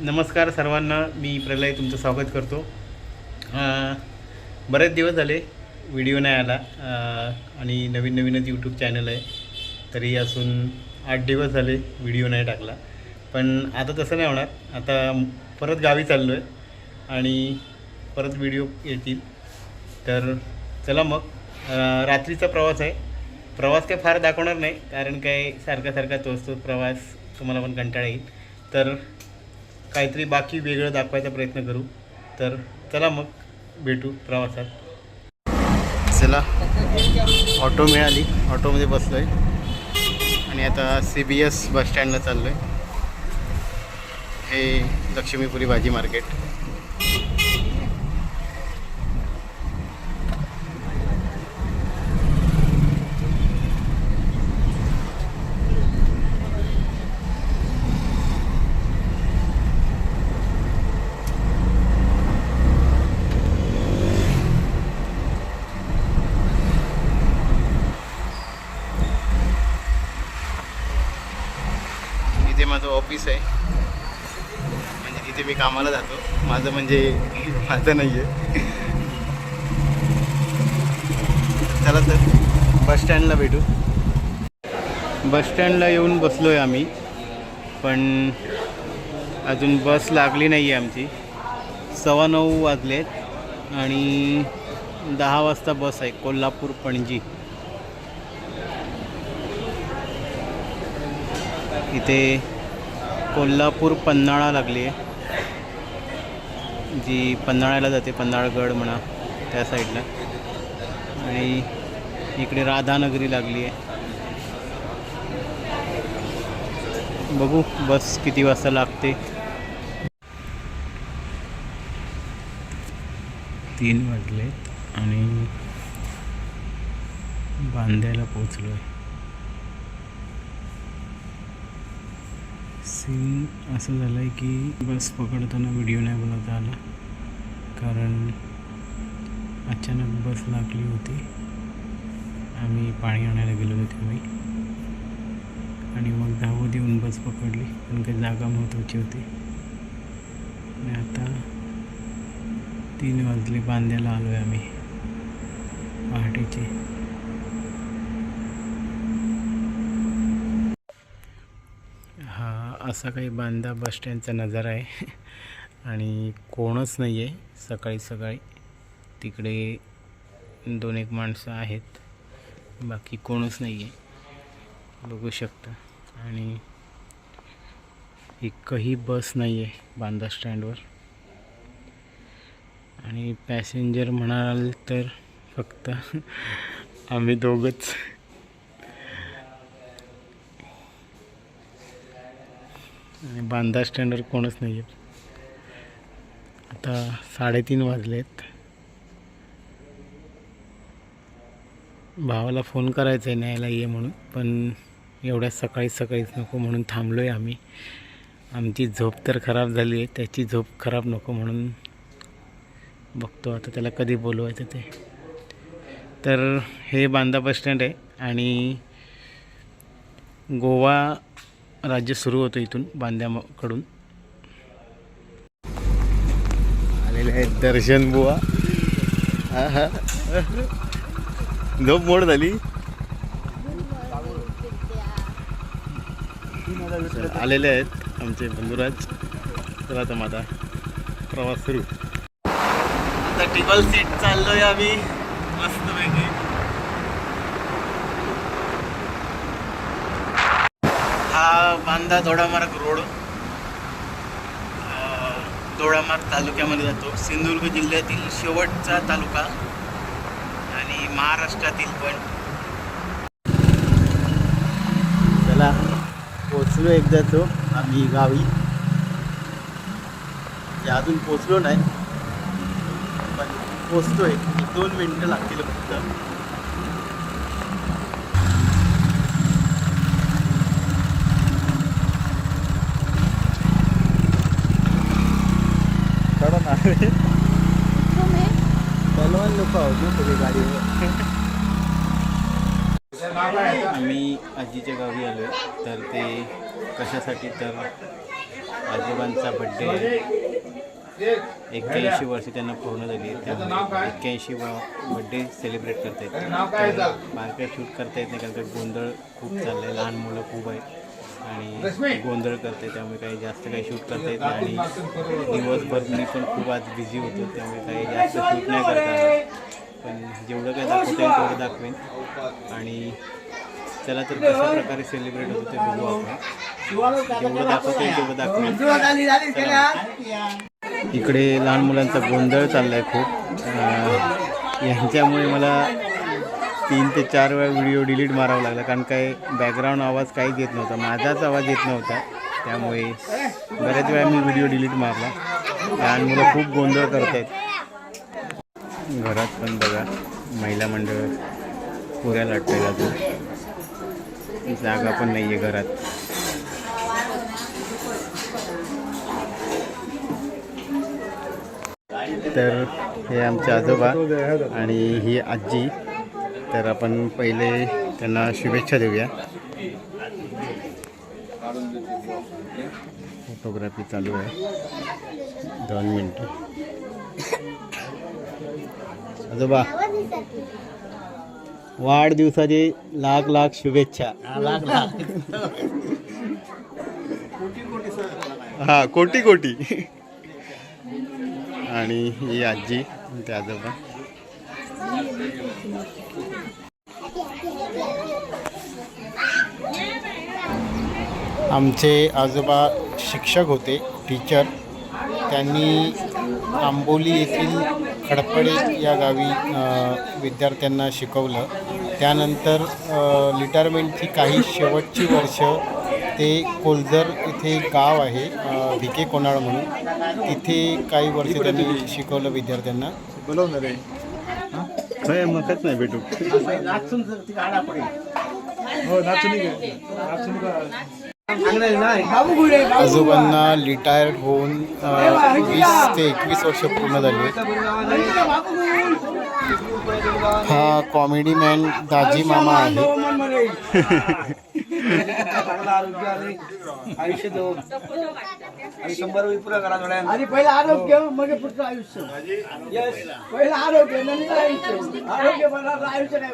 नमस्कार सर्वांना मी प्रलय तुमचं स्वागत करतो. बरेच दिवस झाले व्हिडिओ नाही आला आणि नवीन नवीनच यूट्यूब चॅनल आहे. तरी असून आठ दिवस झाले व्हिडिओ नाही टाकला. पण आता तसं नाही होणार. आता परत गावी चाललो आहे आणि परत व्हिडिओ येतील. तर चला मग. रात्रीचा प्रवास आहे. प्रवास काय फार दाखवणार नाही कारण काय सारखा सारखा तोच तोच प्रवास तुम्हाला पण कंटाळा येईल. तर काहीतरी बाकी वेगळं दाखवायचा प्रयत्न करू. तर चला मग भेटू प्रवासात. चला ऑटो मिळाली. ऑटोमध्ये बसलो आहे आणि आता सी बी एस बसस्टँडला चाललो आहे हे लक्ष्मीपुरी भाजी मार्केट इथे माझं ऑफिस आहे. म्हणजे तिथे मी कामाला जातो. माझं म्हणजे माझं नाही आहे चला तर बसस्टँडला भेटू. बस स्टँडला येऊन बसलो आहे आम्ही. पण अजून बस लागली नाही आहे आमची. सव्वा नऊ वाजलेत आणि दहा वाजता बस आहे कोल्हापूर पणजी. इथे कोल्हापूर पन्हाळा लागली आहे. जी पन्हाळ्याला जाते पन्हाळगड म्हणा त्या साईडला. आणि इकडे राधानगरी लागली आहे. बघू बस किती वाजता लागते. तीन वाजले आणि बांद्याला पोचलो आहे सीन असं झालं आहे की बस पकडताना व्हिडिओ नाही बनवता आला. कारण अचानक बस लागली होती. आम्ही पाणी आणायला गेलो होतो तेव्हा आणि मग धावत येऊन बस पकडली. पण काही जागा महत्त्वाची होती. आणि आता तीन वाजले बांध्याला आलो आहे आम्ही. पहाटेचे हा असा काही बांधा बस स्टँडचा नजारा आहे. आणि कोणच नाही आहे सकाळी सकाळी तिकडे दोन एक माणसं आहेत. बाकी कोणच नाही आहे बघू शकता. आणि एकही बस नाही आहे बांधा स्टँडवर. आणि पॅसेंजर म्हणाल तर फक्त आम्ही दोघंच. आणि बांधा स्टँडवर कोणच नाही आहे आता साडेतीन वाजलेत. भावाला फोन करायचा आहे न्यायला ये म्हणून पण एवढ्या सकाळी सकाळीच नको म्हणून थांबलो आहे आम्ही. आमची झोप तर खराब झाली आहे त्याची झोप खराब नको म्हणून बघतो आता त्याला कधी बोलवायचं ते. तर हे बांदा बस स्टँड आहे आणि गोवा राज्य सुरू होतं इथून बांद्याकडून. आलेले आहेत दर्शन बुवा. झोप मोड झाली. आलेले आहेत आमचे बंधुराज. तर आता माझा प्रवास सुरू. आता टिबल सीट चाललोय आम्ही. मस्तपैकी हा बांदा दोडामार्ग रोड. दोडामार्ग तालुक्यामध्ये जातो. सिंधुदुर्ग जिल्ह्यातील शेवटचा तालुका आणि महाराष्ट्रातील पण. चला पोचलो एकदा तो आम्ही गावी. म्हणजे अजून पोचलो नाही पण पोचतोय दोन मिनटं लागतील फक्त. पहलवान लोक आहोत ना सगळे गाडीवर आम्ही हो. आजीच्या गावी आलो आहे तर ते कशासाठी? तर आजोबांचा बड्डे एक्क्याऐंशी वर्ष त्यांना पूर्ण झाली. त्यामुळे एक्क्याऐंशी बड्डे सेलिब्रेट करता येत बारक्या शूट करता येत नाही कारण का गोंधळ खूप चाललं आहे लहान मुलं खूप आहेत. आणि गोंधळ करते त्यामुळे काही जास्त काही शूट करता येत नाही. आणि दिवसभर मी पण खूप आज बिझी होतो त्यामुळे काही जास्त शूट नाही करता. पण जेवढं काय दाखवता येईल तेवढं दाखवेन. आणि चला तर कशा प्रकारे सेलिब्रेट होतं ते बघू आपण. जेवढं दाखवता येईल तेवढं दाखवेन. इकडे लहान मुलांचा गोंधळ चाललाय खूप. अं, यांच्यामुळे मला तीन ते चार वेळा व्हिडिओ डिलीट मारावा लागला कारण काय बॅकग्राऊंड आवाज काहीच येत नव्हता माझाच आवाज येत नव्हता. त्यामुळे बऱ्याच वेळा मी व्हिडिओ डिलीट मारला. लहान मुलं खूप गोंधळ करत आहेत घरात पण बघा महिला मंडळ पुऱ्या लटकाय जातो जागा पण नाही आहे घरात. तर हे आमचे आजोबा आणि ही आजी. तर आपण पहिले त्यांना शुभेच्छा देऊया. फोटोग्राफी चालू आहे. दोन मिनटं. आजोबा वाढदिवसाचे लाख लाख शुभेच्छा. हा कोटी कोटी. आणि ही आजी ते आजोबा. आमचे आजोबा शिक्षक होते टीचर त्यांनी आंबोली येथील खडपडे या गावी विद्यार्थ्यांना शिकवलं. त्यानंतर रिटायरमेंटची काही शेवटची वर्ष ते कोलजर इथे गाव आहे भिके कोनाळ म्हणून. तिथे काही वर्ष त्यांनी शिकवलं विद्यार्थ्यांना. नाही भेटू. आजोबांना रिटायर्ड होऊन वीस ते एकवीस वर्ष पूर्ण झाली हा कॉमेडी मॅन दाजी मामा आहे आयुष्य देऊ आणि शंभर वेळी पुरा करा थोड्या आणि पहिलं आरोग्य मग पुढचं आयुष्य. यस पहिलं आरोग्य नंतर आयुष्य. आरोग्य मला आयुष्य काय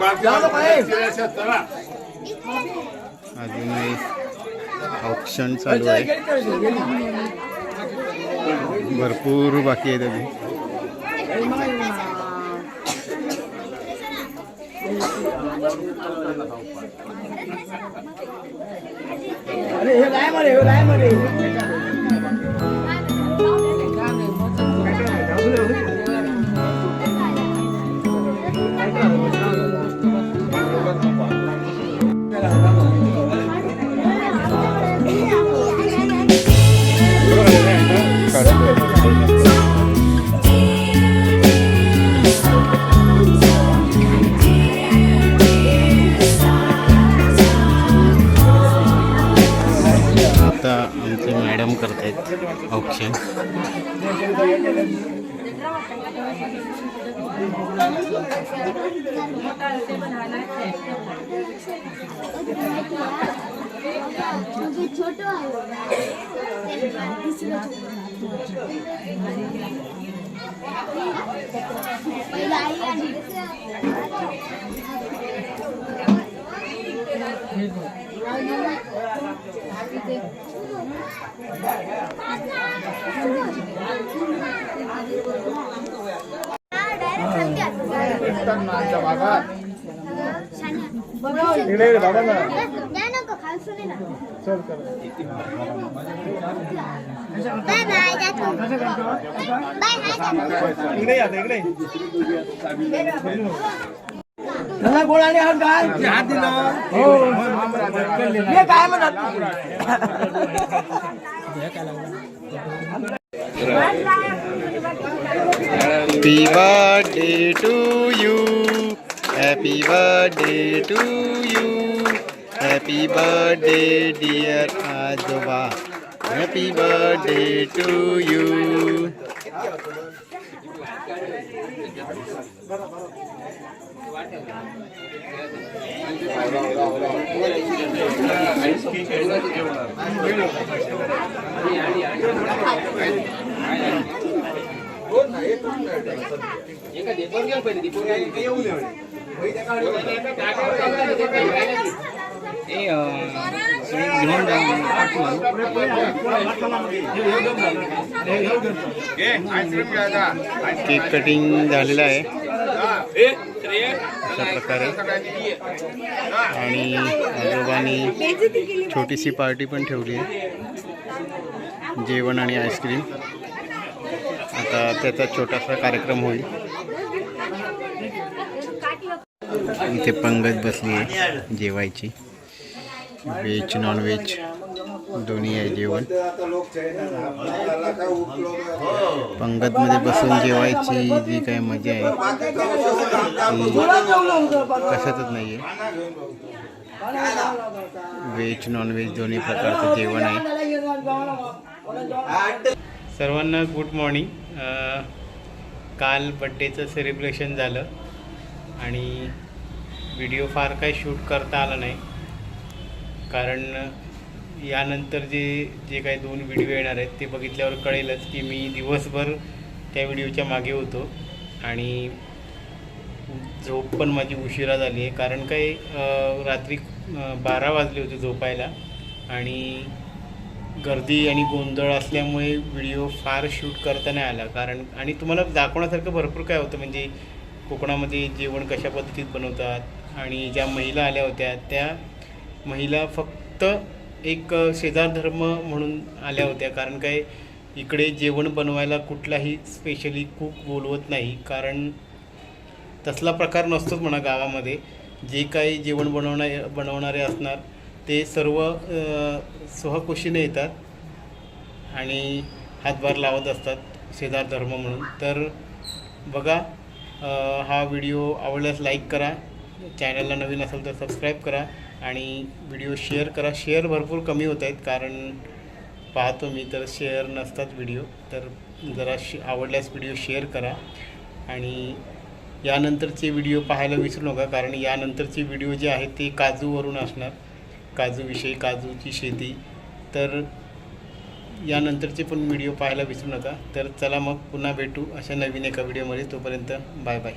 बरं अजूनही ऑप्शन चालू आहे. भरपूर बाकी आहे अजून. अरे हे काय मरे हे काय मरे छोटो बाय बाय जातो बाय बाय इकडे या इकडे नला गोळाने हात घाल हात दिला हो हे काय म्हणत happy birthday to you happy birthday to you happy birthday dear आजोबा happy birthday to you Cake cutting झालेलं आहे. अशा प्रकारे. आणि आजोबांनी छोटीशी पार्टी पण ठेवली आहे. जेवण आणि आईस्क्रीम. आता त्याचा छोटासा कार्यक्रम होईल. इथे पंगत बसली आहे जेवायची. व्हेज नॉन व्हेज दोन्ही आहे जेवण. पंगतमध्ये बसून जेवायची जी काय मजा आहे ती कशातच नाही आहे व्हेज नॉन व्हेज दोन्ही प्रकारचं जेवण आहे. सर्वांना गुड मॉर्निंग काल बड्डेचं सेलिब्रेशन झालं आणि व्हिडिओ फार काही शूट करता आला नाही. कारण यानंतर जे जे काही दोन व्हिडिओ येणार आहेत ते बघितल्यावर कळेलच की मी दिवसभर त्या व्हिडिओच्या मागे होतो. आणि झोप पण माझी उशिरा झाली आहे. कारण काय रात्री बारा वाजले होते झोपायला. आणि गर्दी आणि गोंधळ असल्यामुळे व्हिडिओ फार शूट करता नाही आला. कारण आणि तुम्हाला दाखवण्यासारखं भरपूर काय होतं म्हणजे कोकणामध्ये जेवण कशा पद्धतीत बनवतात आणि ज्या महिला आल्या होत्या त्या महिला फक्त एक शेजार धर्म म्हणून आल्या होत्या. कारण काय इकडे जेवण बनवायला कुठलाही स्पेशली कुक बोलवत नाही. कारण तसला प्रकार नसतोच म्हणा गावामध्ये. जे काही जेवण बनवणा बनवणारे असणार ते सर्व सहकुशीने स्वहकुशीने येतात आणि हातभार लावत असतात शेजार धर्म म्हणून. तर बघा हा व्हिडिओ आवडल्यास लाईक करा. चॅनलला नवीन असेल तर सबस्क्राईब करा. आणि व्हिडिओ शेअर करा. शेअर भरपूर कमी होत आहेत कारण पाहतो मी तर शेअर नसतात व्हिडिओ. तर जरा श आवडल्यास व्हिडिओ शेअर करा. आणि यानंतरचे व्हिडिओ पाहायला विसरू नका कारण यानंतरचे व्हिडिओ जे आहेत ते काजूवरून असणार. काजूविषयी काजूची शेती. तर यानंतरचे पण व्हिडिओ पाहायला विसरू नका. तर चला मग पुन्हा भेटू अशा नवीन एका व्हिडिओमध्ये. तोपर्यंत बाय बाय.